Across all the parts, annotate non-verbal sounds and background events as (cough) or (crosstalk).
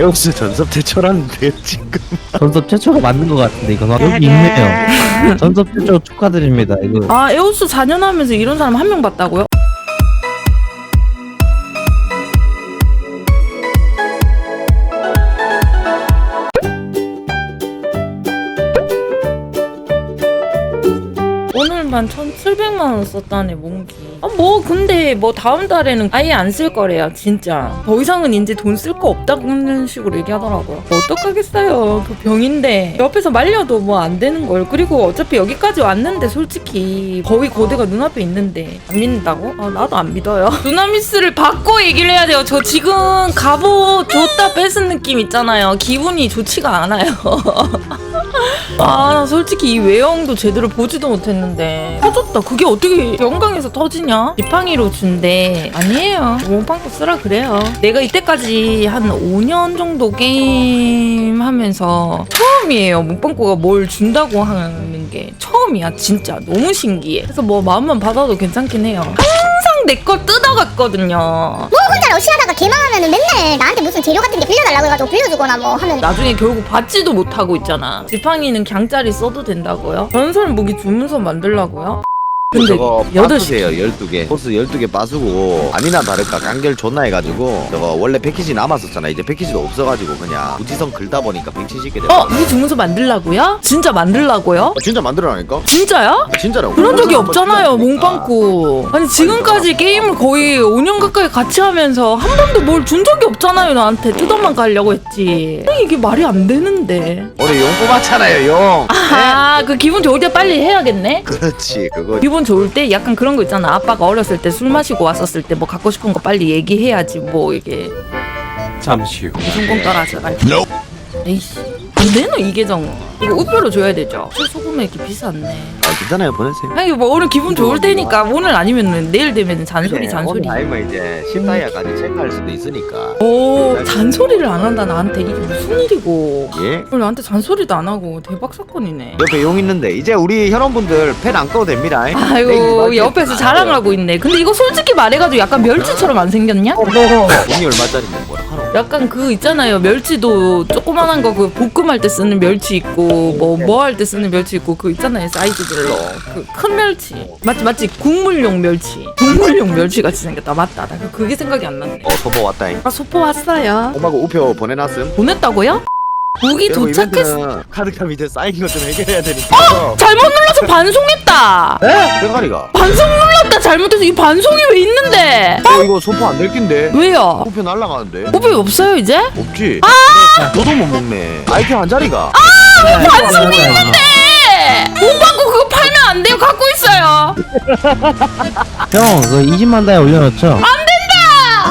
에오스 전섭 대처라는데 지금 전섭 최초가 맞는 것 같은데 이건 여기 있네요. 전섭 최초 축하드립니다. 이거 아 에오스 4년 하면서 이런 사람 한 명 봤다고요? 오늘만 1,700만 원 썼다네 몽기. 아 뭐 근데 뭐 다음 달에는 아예 안 쓸 거래요 진짜. 더 이상은 이제 돈 쓸 거 없다는 식으로 얘기하더라고요. 뭐 어떡하겠어요. 그 병인데 옆에서 말려도 뭐 안 되는 걸. 그리고 어차피 여기까지 왔는데 솔직히 거의 고대가 눈앞에 있는데 안 믿는다고? 아 나도 안 믿어요. (laughs) 누나미스를 받고 얘기를 해야 돼요. 저 지금 갑옷 줬다 뺏은 느낌 있잖아요. 기분이 좋지가 않아요. (laughs) 아, 나 솔직히 이 외형도 제대로 보지도 못했는데 터졌다. 그게 어떻게 영광에서 터지냐? 지팡이로 준대. 아니에요. 몸빵도 쓰라 그래요. 내가 이때까지 한 5년 정도 게임 하면서 처음이에요. 몸빵고가 뭘 준다고 하는 게 처음이야. 진짜 너무 신기해. 그래서 뭐 마음만 받아도 괜찮긴 해요. 항상 내거 뜯어갔거든요. 혼자 러시아다가 개망하면은 맨날 나한테 무슨 재료 같은 게 빌려달라고 해가지고 빌려주거나 뭐 하면 나중에 결국 받지도 못하고 있잖아. 지팡이는 강짜리 써도 된다고요? 전설 무기 주문서 만들라고요? 근데 저거 여덟 빠수세요 12개 보스 12개 빠수고 아니나 다를까 깡결 존나 해가지고 저거 원래 패키지 남았었잖아 이제 패키지도 없어가지고 그냥 무지성 긁다 보니까 170개 됐어 어? 무기 주문서 만들라고요? 진짜 만들라고요? 진짜 만들어라니까 진짜요? 진짜라고 그런 적이 없잖아요, 찍어보니까. 몽빵꾸. 아니, 지금까지 게임을 거의 5년 가까이 같이 하면서 한 번도 뭘 준 적이 없잖아요, 나한테. 뜯어만 가려고 했지. 아니, 이게 말이 안 되는데. 우리 용 뽑았잖아요 용 아, 그 기분 좋을 때 빨리 해야겠네? 그렇지 그거 기분 좋을 때 약간 그런 거 있잖아. 아빠가 어렸을 때 술 마시고 왔었을 때 뭐 갖고 싶은 거 빨리 얘기해야지 뭐 이게 잠시 후. 무슨 공 따라하지 말. 에이씨. 안 되나 이 계정. 이거 우표로 줘야 되죠. 소금에 이렇게 비쌌네. 아 괜찮아요. 보내세요. 아니 뭐 오늘 기분 좋을 때니까 오늘 아니면 내일 되면 잔소리 잔소리. 오늘 아니면 이제 10다이아까지 체크할 수도 있으니까. 오 잔소리를 안 한다 나한테. 이게 무슨 일이고. 예? 오늘 나한테 잔소리도 안 하고 대박 사건이네. 옆에 용 있는데 이제 우리 혈원분들 팬안 꺼도 됩니다. 네, 아이고 옆에서 자랑을 하고 있네. 근데 이거 솔직히 말해가지고 약간 멸치처럼 안 생겼냐? 돈이 얼마짜리인데 뭐라 하러 약간 그 있잖아요. 멸치도 조그만한 거 그 볶음할 때 쓰는 멸치 있고 뭐 뭐 할 때 쓰는 멸치 있고 그 있잖아요. 사이즈 별로 그큰 멸치. 맞지 맞지? 국물용 멸치. 국물용 멸치 같이 생겼다. 맞다. 나 그- 그게 생각이 안 났네. 어 소보 왔다잉. 아 소포 왔어요? 엄마가 우표 보내놨음. 보냈다고요? 무기 여러분, 도착했어. 이벤트는 카드카 밑에 쌓인 것 좀 해결해야 되니까 잘못 눌러서 반송했다. 에? 대가리가? 반송 눌렀다. 잘못해서 이 반송이 왜 있는데? 어 이거 소포 안 될 낀데? 왜요? 우표 날라가는데? 호비 없어요 이제? 없지. 너도 못 먹네. 아이템 한 자리가. 반송이 있는데? 못 받고 그거 팔면 안 돼요. 갖고 있어요. (laughs) 형, 그 20만 다에 올려놓죠?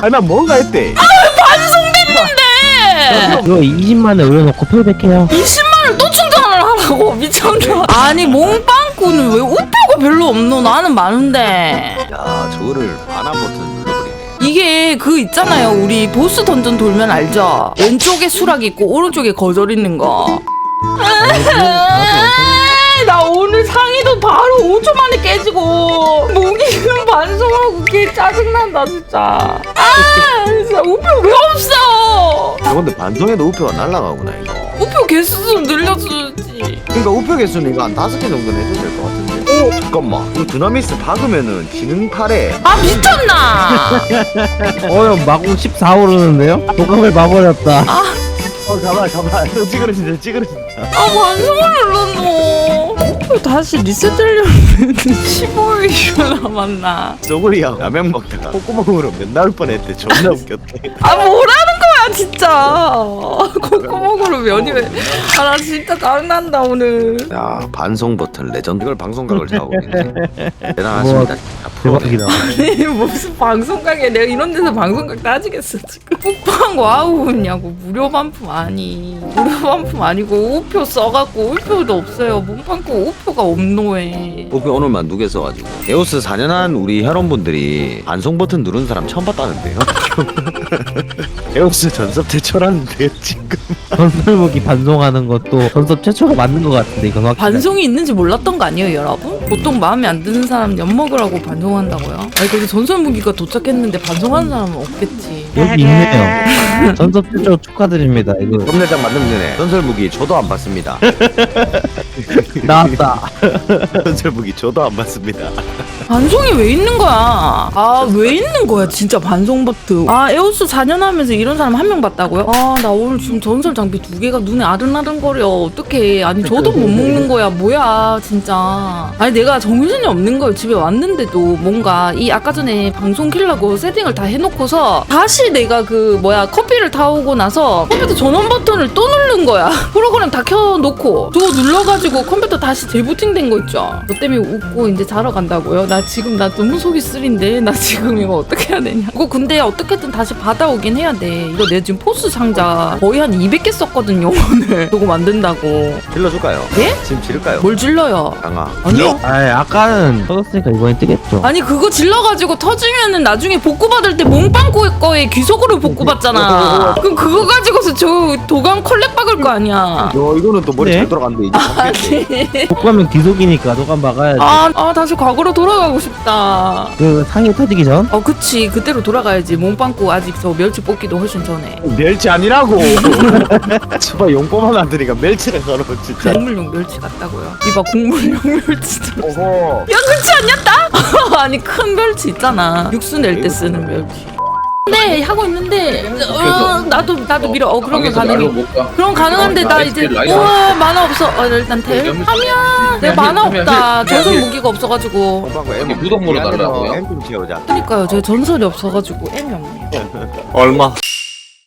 아니 난 뭔가 했대. 반송됐는데! 이거 20만에 올려놓고 페이백해요. 20만을 또 충전을 하라고? (laughs) 미쳤나? 아니 몽빵꾸는 왜 우표가 별로 없노? 나는 많은데. 야 저거를 반환 버튼 눌러버리네. 이게 그 있잖아요. 우리 보스 던전 돌면 알죠? 왼쪽에 수락 있고 오른쪽에 거절 있는 거 (laughs) 나 오늘 상의도 바로 5초 만에 깨지고 모기는 반성하고 개 짜증난다 진짜. 아 진짜 우표 왜 없어? 저건데 반송해도 우표가 날라가구나 이거. 우표 개수 좀 늘려주지. 그러니까 우표 개수는 이거 한 다섯 개 정도는 해줘야 될 것 같은데. 오 잠깐만. 이 두나미스 박으면은 지능 팔에 아 미쳤나? (laughs) 어, 형, 마공 14 오르는데요? 도감을 봐버렸다. 어 가만 가만. 찌그러진다 찌그러진다. 아 반성을 눌렀노? 우표 다시 리셋하려면 15일이 남았나? 저거리야 라면 먹다가 콧구멍으로 맨날 뻔했대. 존나 웃겼대. 아 뭐라는 거야 진짜. 콧구멍으로 면이 왜아나 진짜 짜증난다 오늘. 야 반송 버튼 레전드 이걸 방송각을 잡아버리네. (laughs) 대단하십니다. 진짜 프로네. 대박이다. 아니 무슨 방송각에 내가 이런 데서 방송각 따지겠어 지금. 뽀뽀한 거 아우냐고. 무료 반품 아니. 무료 반품 아니고 우표 써갖고 우표도 없어요. 몸판고 우표가 없노에 우표 오늘 만 두개 써가지고. 에오스 4년 한 우리 혈원분들이 반송 버튼 누른 사람 처음 봤다는데요? (laughs) 에오스 전섭 대처라는데 지금. 전설 무기 반송하는 것도 전섭 최초가 맞는 것 같은데 이건 확실히. 반송이 있는지 몰랐던 거 아니에요 여러분? 보통 마음에 안 드는 사람 엿먹으라고 반송한다고요? 아니 근데 전설 무기가 도착했는데 반송하는 사람은 없겠지 여기 있네요. (laughs) 전섭 최초 축하드립니다. 이거 검내장 만들면 되네 전설 무기 저도 안 받습니다 (laughs) 나왔다. (laughs) 전설 무기 저도 안 받습니다 반송이 왜 있는 거야? 아, 왜 있는 거야, 진짜 반송 버트. 아, 에오스 4년 하면서 이런 사람 한 명 봤다고요? 아, 나 오늘 지금 전설 장비 두 개가 눈에 아른아른거려. 어떡해. 아니, 저도 못 먹는 거야. 뭐야, 진짜. 아니, 내가 정신이 없는 거예요. 집에 왔는데도 뭔가 이 아까 전에 방송 킬라고 세팅을 다 해놓고서 다시 내가 그 뭐야 커피를 타오고 나서 컴퓨터 전원 버튼을 또 누른 거야. (laughs) 프로그램 다 켜놓고 저거 눌러가지고 컴퓨터 다시 재부팅된 거 있죠. 너 때문에 웃고 이제 자러 간다고요? 나 지금 나 너무 속이 쓰린데 나 지금 이거 어떻게 해야 되냐? 이거 근데 어떻게든 다시 받아오긴 해야 돼. 이거 내가 지금 포스 상자 거의 한 200개 썼거든요 오늘. (laughs) 저거 만든다고. 질러줄까요? 예? 지금 지를까요? 뭘 질러요? 강아 아니요. 아, 아까는 터졌으니까 이번엔 뜨겠죠. 아니 그거 질러가지고 터지면은 나중에 복구 받을 때 몽빵고 거에 귀속으로 복구 받잖아. (laughs) 그럼 그거 가지고서 저 도감 컬렉 박을 거 아니야. 너 이거는 또 머리 네? 잘 돌아갔는데 이제 정리했네. 복구하면 기속이니까 너가 막아야지. 아, 아 다시 과거로 돌아가 고 싶다. 그 상해 터지기 전? 어 그치. 그때로 돌아가야지. 몸빵고 아직 저 멸치 뽑기도 훨씬 전에. 멸치 아니라고! (laughs) 제발 용법만 안 드니까 멸치를 걸어 진짜. 국물용 멸치 같다고요? 이봐 국물용 (laughs) 멸치 오호 야 그치 않냐다? (laughs) 아니 큰 멸치 있잖아. 육수 낼 때 쓰는 멸치 네 하고 있는데 어, 나도 나도 밀어 어 그러면 가능해. 그럼 가능한데 나 이제 우와 만화 없어. 어, 일단 텔. 하면 내가 만화 없다. 전선 무기가 없어가지고. 무덤으로 달라고요? 채우자. 그니까요. 제가 전설이 없어가지고 M이 없네요 (laughs) 얼마?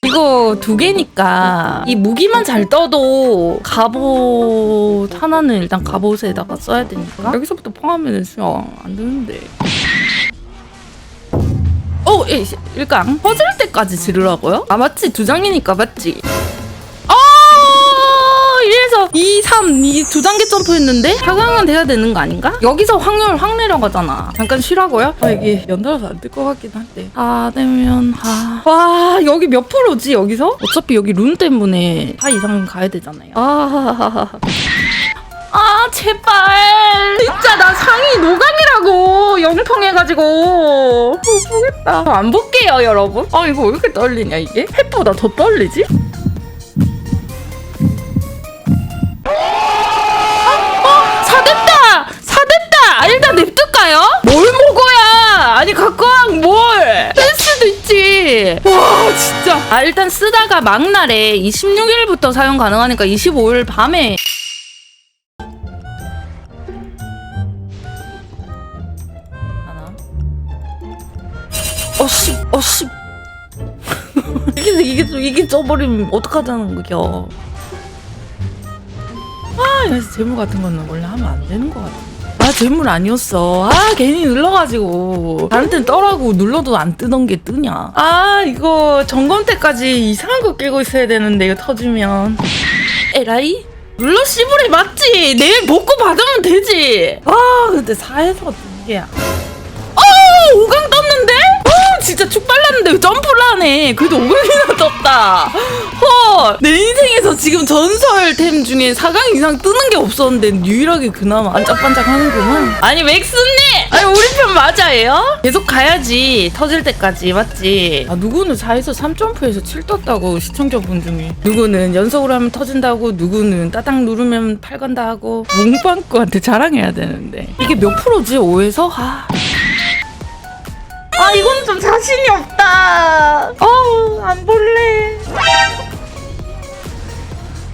이거 두 개니까 이 무기만 잘 떠도 갑옷 하나는 일단 갑옷에다가 써야 되니까. 여기서부터 포함하면 수영 안 되는데 오! 예, 일강 퍼질 때까지 지르라고요? 아 맞지 두 장이니까 맞지 아 이래서 2, 3, 이두 단계 점프했는데 4강은 돼야 되는 거 아닌가? 여기서 확률 확 내려가잖아 잠깐 쉬라고요? 아 이게 연달아서 안 될 것 같긴 한데 아 되면 아. 와 여기 몇 프로지 여기서? 어차피 여기 룬 때문에 4 이상 가야 되잖아요 아... 아 제발 진짜 나 상위 노강이라고 영통해가지고 못 보겠다 안 볼게요 여러분 아 이거 왜 이렇게 떨리냐 이게 햇보다 더 떨리지? 어? 사됐다! 사됐다! 일단 냅둘까요? 뭘 먹어야! 아니 각광 뭘! 뺄 수도 있지! 와 진짜! 아 일단 쓰다가 막날에 26일부터 사용 가능하니까 25일 밤에 어씨 어씨 (laughs) 이게 이게 좀 이게 쪄버리면 어떡하자는 거야 아, 그래서 재물 같은 거는 원래 하면 안 되는 것 같아. 아, 재물 아니었어. 아, 괜히 눌러가지고. 다른 땐 떠라고 눌러도 안 뜨던 게 뜨냐. 아, 이거 점검 때까지 이상한 거 깨고 있어야 되는데, 이거 터지면. 에라이? 눌러 씨부리 맞지? 내일 복구 받으면 되지. 아, 근데 4에서 뜬 게야. 어, 5강 떴는데? 어, 진짜 축 빨랐는데 왜 점프를 하네. 그래도 5강이나 떴다. 헐, 내 인생에서 지금 전설템 중에 4강 이상 뜨는 게 없었는데 유일하게 그나마 반짝반짝 하는구만. 아니, 맥스님! 아니, 우리 편 맞아요? 계속 가야지. 터질 때까지, 맞지? 아, 누구는 4에서 3점프에서 7 떴다고, 시청자분 중에. 누구는 연속으로 하면 터진다고, 누구는 따당 누르면 8 간다 하고, 몽빵꾸한테 자랑해야 되는데. 이게 몇 프로지, 5에서? 아. 아 이건 좀 자신이 없다. 어우 안 볼래.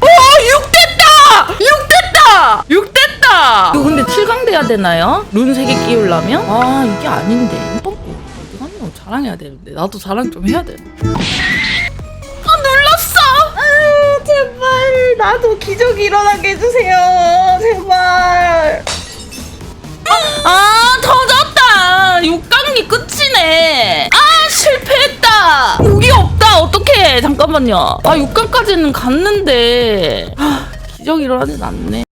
어 6됐다. 6 됐다. 6 됐다. 이거 근데 7강 돼야 되나요? 룬 3개 끼우려면? 아 이게 아닌데. 뻥꾸. 어디 갔노? 자랑해야 되는데. 나도 자랑 좀 해야 돼. 아 눌렀어. 아유 제발 나도 기적이 일어나게 해주세요. 제발. 아 터졌 다 6강이 끝이네. 아 실패했다. 무기 없다. 어떡해. 잠깐만요. 아 6강까지는 갔는데. 아, 기적이 일어나진 않네